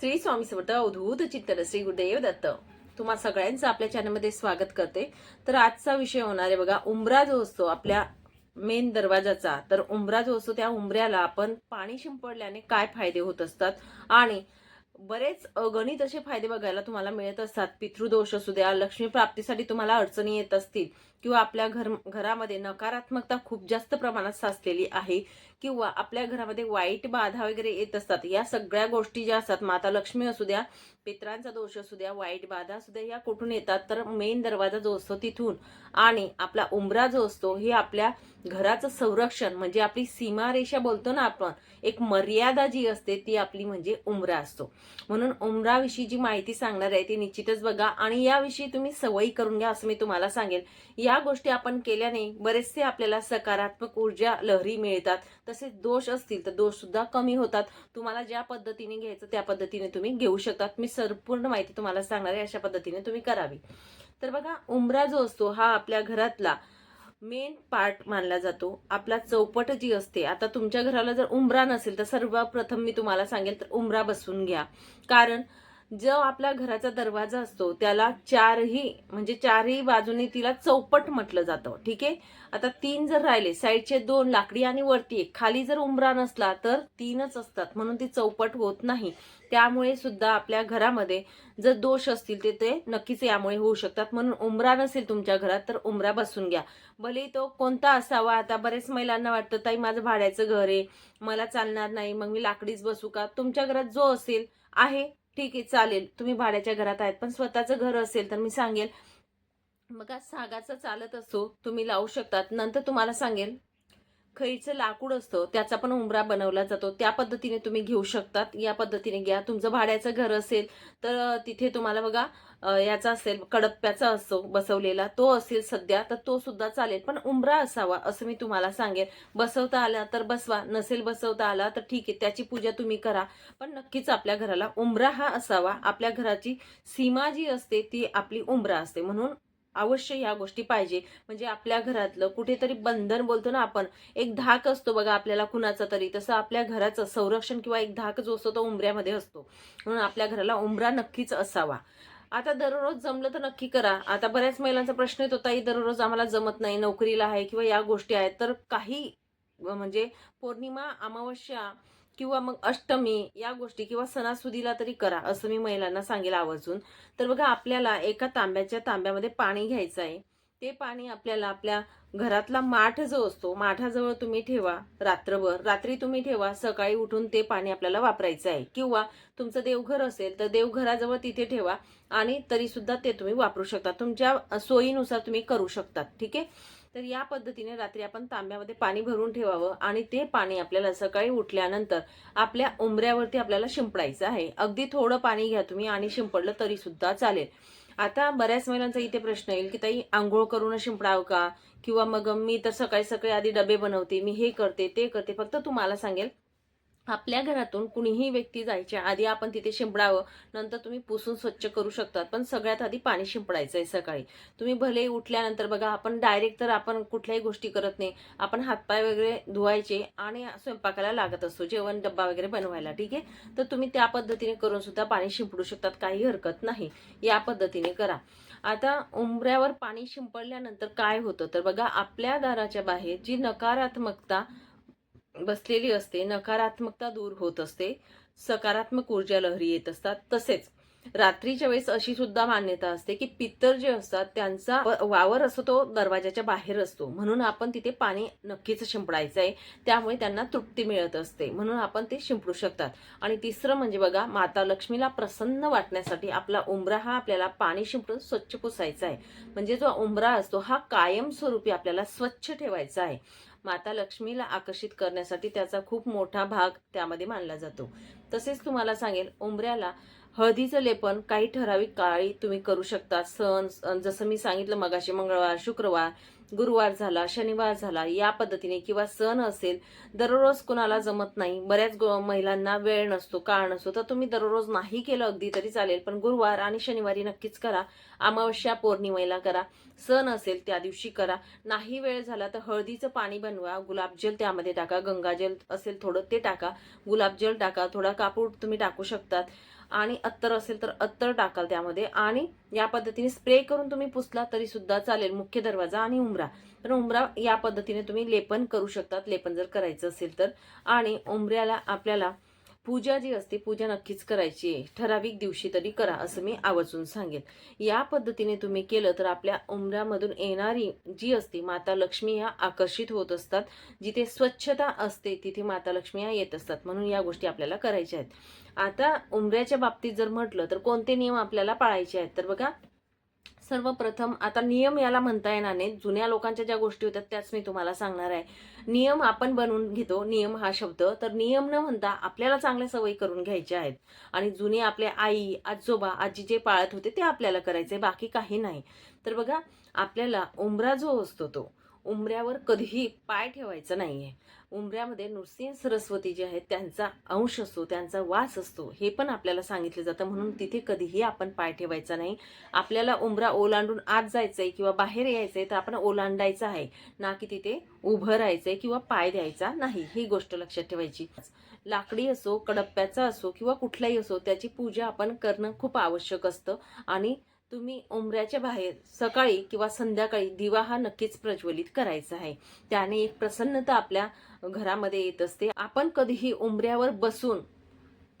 श्री स्वामी समर्थ अवधूत चिंतन श्री गुरुदेव दत्त. तुम्हा सगळ्यांचं आपल्या चॅनलमध्ये स्वागत करते. तर आजचा विषय होणार आहे बघा उंबरा जो असतो आपल्या मेन दरवाजाचा तर उंबरा जो असतो त्या उंबऱ्याला आपण पाणी शिंपडल्याने काय फायदे होत असतात? आणि बरेच अगणित असे फायदे बघायला तुम्हाला मिळत असतात. पितृदोष असू द्या लक्ष्मी प्राप्तीसाठी तुम्हाला अडचणी येत असतील. किंवा आपल्या घर घरामध्ये नकारात्मकता खूप जास्त प्रमाणात साचलेली आहे. किंवा आपल्या घरामध्ये वाईट बाधा वगैरे येत असतात या सगळ्या गोष्टी ज्या असतात माता लक्ष्मी असू द्या पित्रांचा दोष असू द्या वाईट बाधा असू द्या या कुठून येतात? तर मेन दरवाजा जो असतो तिथून. आणि आपला उंबरा जो असतो हे आपल्या घराचं संरक्षण म्हणजे आपली सीमारेषा बोलतो ना आपण एक मर्यादा जी असते ती आपली म्हणजे उंबरा असतो. म्हणून उंबराविषयी जी माहिती सांगणार आहे ती निश्चितच बघा. आणि याविषयी तुम्ही सवयी करून घ्या असं मी तुम्हाला सांगेल या गोष्टी आपण केल्याने बरेचसे आपल्याला सकारात्मक ऊर्जा लहरी मिळतात. तसेच दोष असतील तर दोष सुद्धा कमी होतात. तुम्हाला ज्या पद्धतीने घ्यायचं त्या पद्धतीने तुम्ही घेऊ शकतात. मी संपूर्ण माहिती तुम्हाला सांगणार आहे अशा पद्धतीने तुम्ही करावी. तर बघा उंबरा जो असतो हा आपल्या घरातला मेन पार्ट मानला जातो. आपला चौपट जी असते आता तुमच्या घराला जर उंबरा नसेल तर सर्वप्रथम मी तुम्हाला सांगेल तर उंबरा बसवून घ्या. कारण जो आपला घराचा दरवाजा असतो त्याला चारही म्हणजे चारही बाजूने तिला चौपट म्हटलं जातं ठीक आहे? आता तीन जर राहिले साईडचे दोन लाकडी आणि वरती एक खाली जर उमरा नसला तर तीनच असतात म्हणून ती चौपट होत नाही. त्यामुळे सुद्धा आपल्या घरामध्ये जर दोष असतील ते ते नक्कीच यामुळे होऊ शकतात. म्हणून उंबरा नसेल तुमच्या घरात तर उंबरा बसून घ्या. भले तो कोणता असावा आता बरेच महिलांना वाटतं ताई माझं भाड्याचं घर आहे मला चालणार नाही मग मी लाकडीच बसू का? तुमच्या घरात जो असेल आहे ठीक आहे चालेल. तुम्ही भाड्याच्या घरात आहेत पण स्वतःचं घर असेल तर मी सांगेल. बघा सागाचं चालत असतो तुम्ही लावू शकतात. नंतर तुम्हाला सांगेल. खैचं लाकूड असतं त्याचा पण उंबरा बनवला जातो. त्या पद्धतीने तुम्ही घेऊ शकतात. या पद्धतीने घ्या. तुमचं भाड्याचं घर असेल तर तिथे तुम्हाला बघा याचा असेल कडप्प्याचा असतो बसवलेला. तो असेल सध्या तर तो सुद्धा चालेल. पण उंबरा असावा असं मी तुम्हाला सांगेन. बसवता आला तर बसवा. नसेल बसवता आला तर ठीक आहे. त्याची पूजा तुम्ही करा. पण नक्कीच आपल्या घराला उंबरा हा असावा. आपल्या घराची सीमा जी असते ती आपली उंबरा असते. म्हणून अवश्य ह्या गोष्टी पाहिजे. म्हणजे आपल्या घरातलं कुठेतरी बंधन बोलतो ना आपण एक धाक असतो बघा आपल्याला कुणाचा तरी. तसं आपल्या घराचं संरक्षण किंवा एक धाक जो असतो तो उंबऱ्यामध्ये असतो. म्हणून आपल्या घराला उंबरा नक्कीच असावा. आता दररोज जमलं तर नक्की करा. आता बऱ्याच महिलांचा प्रश्न येतो ताई दररोज आम्हाला जमत नाही नोकरीला आहे किंवा या गोष्टी आहेत. तर काही म्हणजे पौर्णिमा अमावस्या किंवा मग अष्टमी या गोष्टी किंवा सणासुदीला तरी करा असं मी महिलांना सांगेल आवर्जून. तर बघा आपल्याला एका तांब्याच्या तांब्यामध्ये पाणी घ्यायचं आहे. ते पाणी आपल्याला आपल्या घरातला माठ जो असतो माठाजवळ तुम्ही ठेवा रात्रभर. रात्री तुम्ही ठेवा सकाळी उठून ते पाणी आपल्याला वापरायचं आहे. किंवा तुमचं देवघर असेल तर देवघराजवळ तिथे ठेवा आणि तरीसुद्धा ते तुम्ही वापरू शकता. तुमच्या सोयीनुसार तुम्ही करू शकतात ठीक आहे? तर या पद्धतीने रात्री आपण तांब्यामध्ये पाणी भरून ठेवावं आणि ते पाणी आपल्याला सकाळी उठल्यानंतर आपल्या उंबऱ्यावरती आपल्याला शिंपडायचं आहे. अगदी थोडं पाणी घ्या तुम्ही आणि शिंपडलं तरी सुद्धा चालेल. आता बऱ्याच महिलांचा इथे प्रश्न येईल की ताई आंघोळ करून शिंपडावं का? किंवा मग मी तर सकाळी सकाळी आधी डबे बनवते मी हे करते ते करते. फक्त तुम्हाला सांगेल आपल्या घरातून कुणीही व्यक्ती जायच्या आधी आपण तिथे शिंपडावं. नंतर तुम्ही पुसून स्वच्छ करू शकतात. पण सगळ्यात आधी पाणी शिंपडायचं आहे सकाळी. तुम्ही भले उठल्यानंतर बघा आपण डायरेक्ट तर आपण कुठल्याही गोष्टी करत नाही. आपण हातपाय वगैरे धुवायचे आणि स्वयंपाकाला लागत असतो. जेवण डब्बा वगैरे बनवायला ठीक आहे? तर तुम्ही त्या पद्धतीने करून सुद्धा पाणी शिंपडू शकतात. काही हरकत नाही. या पद्धतीने करा. आता उंबऱ्यावर पाणी शिंपडल्यानंतर काय होतं? तर बघा आपल्या दाराच्या बाहेर जी नकारात्मकता बसलेली असते नकारात्मकता दूर होत असते सकारात्मक ऊर्जा लहरी येत असतात. तसेच रात्रीच्या वेळेस अशी सुद्धा मान्यता असते की पित्तर जे असतात त्यांचा व- वावर असतो तो दरवाजाच्या बाहेर असतो. म्हणून आपण तिथे पाणी नक्कीच शिंपडायचं आहे त्यामुळे त्यांना तृप्ती मिळत असते. म्हणून आपण ते शिंपडू शकतात. आणि तिसरं म्हणजे बघा माता लक्ष्मीला प्रसन्न वाटण्यासाठी आपला उंबरा हा आपल्याला पाणी शिंपडून स्वच्छ पुसायचा आहे म्हणजे जो उंबरा असतो हा कायमस्वरूपी आपल्याला स्वच्छ ठेवायचा आहे माता लक्ष्मीला आकर्षित करण्यासाठी त्याचा खूप मोठा भाग त्यामध्ये मानला जातो. तसेच तुम्हाला सांगेल उंबऱ्याला हळदीचं लेपन काही ठराविक काळी तुम्ही करू शकता. सण जसं मी सांगितलं मगाशी मंगळवार शुक्रवार गुरुवार झाला शनिवार झाला या पद्धतीने किंवा सण असेल दररोज कुणाला जमत नाही बऱ्याच महिलांना वेळ नसतो काळ नसतो तर तुम्ही दररोज नाही केलं अगदी तरी चालेल पण गुरुवार आणि शनिवारी नक्कीच करा. अमावस्या पौर्णिमेला करा. सण असेल त्या दिवशी करा. नाही वेळ झाला तर हळदीचं पाणी बनवा गुलाबजल त्यामध्ये टाका गंगाजल असेल थोडं ते टाका गुलाबजल टाका थोडा कापूर तुम्ही टाकू शकतात. आणि अत्तर असेल तर अत्तर टाकाल त्यामध्ये. आणि या पद्धतीने स्प्रे करून तुम्ही पुसला तरी सुद्धा चालेल. मुख्य दरवाजा आणि उंबरा. तर उंबरा या पद्धतीने तुम्ही लेपन करू शकतात. लेपन जर करायचं असेल तर. आणि उंबऱ्याला आपल्याला पूजा जी असते पूजा नक्कीच करायची आहे. ठराविक दिवशी तरी करा असं मी आवर्जून सांगेल. या पद्धतीने तुम्ही केलं तर आपल्या उंबऱ्यामधून येणारी जी असते माता लक्ष्मी ह्या आकर्षित होत असतात. जिथे स्वच्छता असते तिथे माता लक्ष्मी ह्या येत असतात. म्हणून या गोष्टी आपल्याला करायच्या आहेत. आता उंबऱ्याच्या बाबतीत जर म्हटलं तर कोणते नियम आपल्याला पाळायचे आहेत? तर बघा सर्वप्रथम आता नियम याला म्हणता येणार नाही जुन्या लोकांच्या ज्या गोष्टी होत्या त्याच मी तुम्हाला सांगणार आहे. नियम आपण बनवून घेतो नियम हा शब्द. तर नियम न म्हणता आपल्याला चांगल्या सवयी करून घ्यायच्या आहेत. आणि जुने आपले आई आजोबा आजी जे पाळत होते ते आपल्याला करायचे बाकी काही नाही. तर बघा आपल्याला उंबरा जो असतो तो उंबऱ्यावर कधीही पाय ठेवायचा नाहीये. उंबऱ्यामध्ये नृसिंह सरस्वती जे आहेत त्यांचा अंश असतो त्यांचा वास असतो हे पण आपल्याला सांगितलं जातं. म्हणून तिथे कधीही आपण पाय ठेवायचा नाही. आपल्याला उंबरा ओलांडून आत जायचंय किंवा बाहेर यायचंय तर आपण ओलांडायचं आहे. ना की तिथे उभं राहायचंय किंवा पाय द्यायचा नाही ही गोष्ट लक्षात ठेवायची. लाकडी असो कडप्प्याचा असो किंवा कुठलाही असो त्याची पूजा आपण करणं खूप आवश्यक असतं. आणि तुम्ही उंबऱ्याच्या बाहेर सकाळी किंवा संध्याकाळी दिवा हा नक्कीच प्रज्वलित करायचा आहे. त्याने एक प्रसन्नता आपल्या घरामध्ये येत असते. आपण कधीही उंबऱ्यावर बसून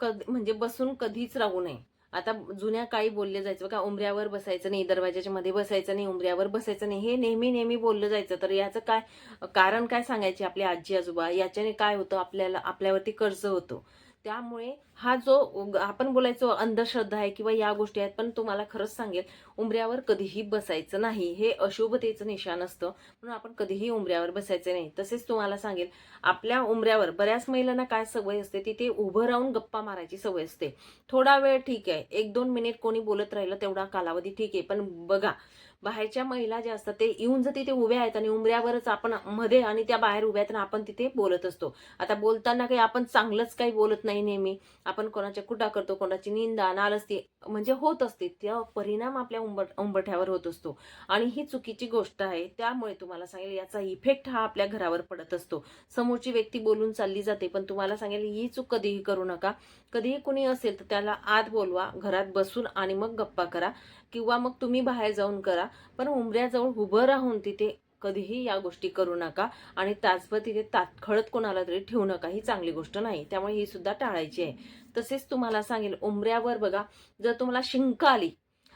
कधी म्हणजे बसून कधीच राहू नये. आता जुन्या काळी बोलले जायचं बघा उंबऱ्यावर बसायचं नाही दरवाजाच्या मध्ये बसायचं नाही उंबऱ्यावर बसायचं नाही हे नेहमी नेहमी बोललं जायचं. तर याचं काय कारण काय सांगायचे आपले आजी आजोबा? याच्याने काय होतं? आपल्याला आपल्यावरती कर्ज होतो. त्यामुळे हा जो आपण बोलायचो अंधश्रद्धा आहे किंवा या गोष्टी आहेत पण तुम्हाला खरंच सांगेल उंबऱ्यावर कधीही बसायचं नाही. हे अशुभतेचं निशाण असतं. म्हणून आपण कधीही उंबऱ्यावर बसायचं नाही. तसेच तुम्हाला सांगेल आपल्या उंबऱ्यावर बऱ्याच महिलांना काय सवय असते तिथे उभं राहून गप्पा मारायची सवय असते. थोडा वेळ ठीक आहे. एक दोन मिनिट कोणी बोलत राहिलं तेवढा कालावधी ठीक आहे. पण बघा बाहेरच्या महिला ज्या असतात ते येऊन जर तिथे उभ्या आहेत आणि उंबऱ्यावरच आपण मध्ये आणि त्या बाहेर उभ्या आहेत आपण तिथे बोलत असतो. आता बोलताना काही आपण चांगलंच काही बोलत नाही नेहमी. आपण कोणाच्या कुटा करतो कोणाची निंदा नालस्ती म्हणजे होत असते. त्या परिणाम आपल्या उंबट उंबठ्यावर होत असतो. आणि ही चुकीची गोष्ट आहे. त्यामुळे तुम्हाला सांगेल याचा इफेक्ट हा आपल्या घरावर पडत असतो. समोरची व्यक्ती बोलून चालली जाते पण तुम्हाला सांगेल ही चूक कधीही करू नका. कधीही कुणी असेल तर त्याला आत बोलवा घरात बसून आणि मग गप्पा करा. किंवा मग तुम्ही बाहेर जाऊन करा. पण उंबऱ्याजवळ उभं राहून तिथे कधीही या गोष्टी करू नका आणि तासभर तिथे तात्खळत कोणाला तरी ठेवू नका. ही चांगली गोष्ट नाही. त्यामुळे ही सुद्धा टाळायची आहे. तसेच तुम्हाला सांगेल उंबऱ्यावर बघा जर तुम्हाला शिंक आली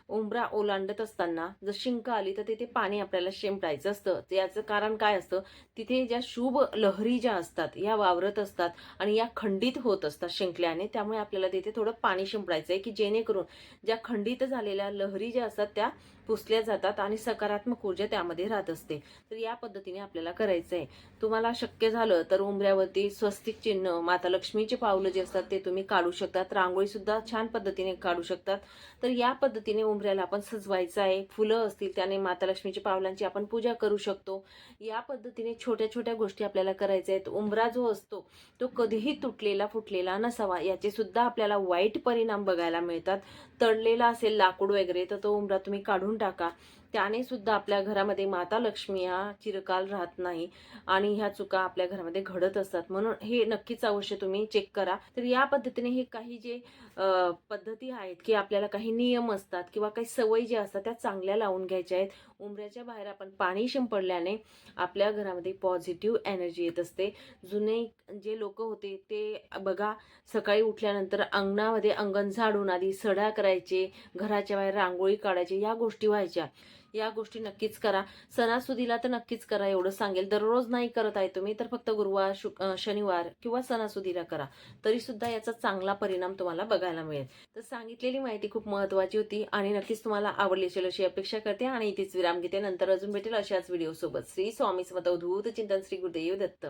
उंबरा ओलांडत असताना जर शिंक आली तर तिथे पाणी आपल्याला शिंपडायचं असतं. याचं कारण काय असतं? तिथे ज्या शुभ लहरी ज्या असतात या वावरत असतात आणि या खंडित होत असतात शिंकल्याने त्यामुळे आपल्याला तिथे थोडं पाणी शिंपडायचं आहे की जेणेकरून ज्या खंडित झालेल्या लहरी ज्या असतात त्या पुसल्या जातात आणि सकारात्मक ऊर्जा त्यामध्ये राहत असते. तर या पद्धतीने आपल्याला करायचं आहे तुम्हाला शक्य झालं तर उंबऱ्यावरती स्वस्तिक चिन्ह माता लक्ष्मीचे पावलं जे असतात ते तुम्ही काढू शकतात. रांगोळी सुद्धा छान पद्धतीने काढू शकतात. तर या पद्धतीने उंबऱ्याला आपण सजवायचं आहे. फुलं असतील त्याने माता लक्ष्मीच्या पावलांची आपण पूजा करू शकतो. या पद्धतीने छोट्या छोट्या गोष्टी आपल्याला करायच्या आहेत. उंबरा जो असतो तो कधीही तुटलेला फुटलेला नसावा. याचे सुद्धा आपल्याला वाईट परिणाम बघायला मिळतात. तडलेला असेल लाकूड वगैरे तर तो उंबरा तुम्ही काढून टाका. त्याने सुद्धा आपल्या घरामध्ये माता लक्ष्मी हा चिरकाल राहत नाही आणि ह्या चुका आपल्या घरामध्ये घडत असतात. म्हणून हे नक्कीच अवश्य तुम्ही चेक करा. तर या पद्धतीने हे काही जे पद्धती आहेत की आपल्याला काही नियम असतात किंवा काही सवयी ज्या असतात त्या चांगल्या लावून घ्यायच्या आहेत. उंबऱ्याच्या बाहेर आपण पाणी शिंपडल्याने आपल्या घरामध्ये पॉझिटिव्ह एनर्जी येत असते. जुने जे लोक होते ते बघा सकाळी उठल्यानंतर अंगणामध्ये अंगण झाडून आधी सडा करायचे घराच्या बाहेर रांगोळी काढायची या गोष्टी व्हायच्या. या गोष्टी नक्कीच करा. सणासुदीला तर नक्कीच करा एवढं सांगेल. दररोज नाही करत आहे तुम्ही तर फक्त गुरुवार शुक शनिवार किंवा सणासुदीला करा. तरी सुद्धा याचा चांगला परिणाम तुम्हाला बघायला मिळेल. तर सांगितलेली माहिती खूप महत्वाची होती आणि नक्कीच तुम्हाला आवडली असेल अशी अपेक्षा करते आणि इथेच विराम घेते. नंतर अजून भेटेल अशाच व्हिडिओ सोबत. श्री स्वामी समर्थ अवधूत चिंतन श्री गुरुदेव दत्त.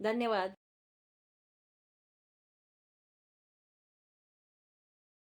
धन्यवाद.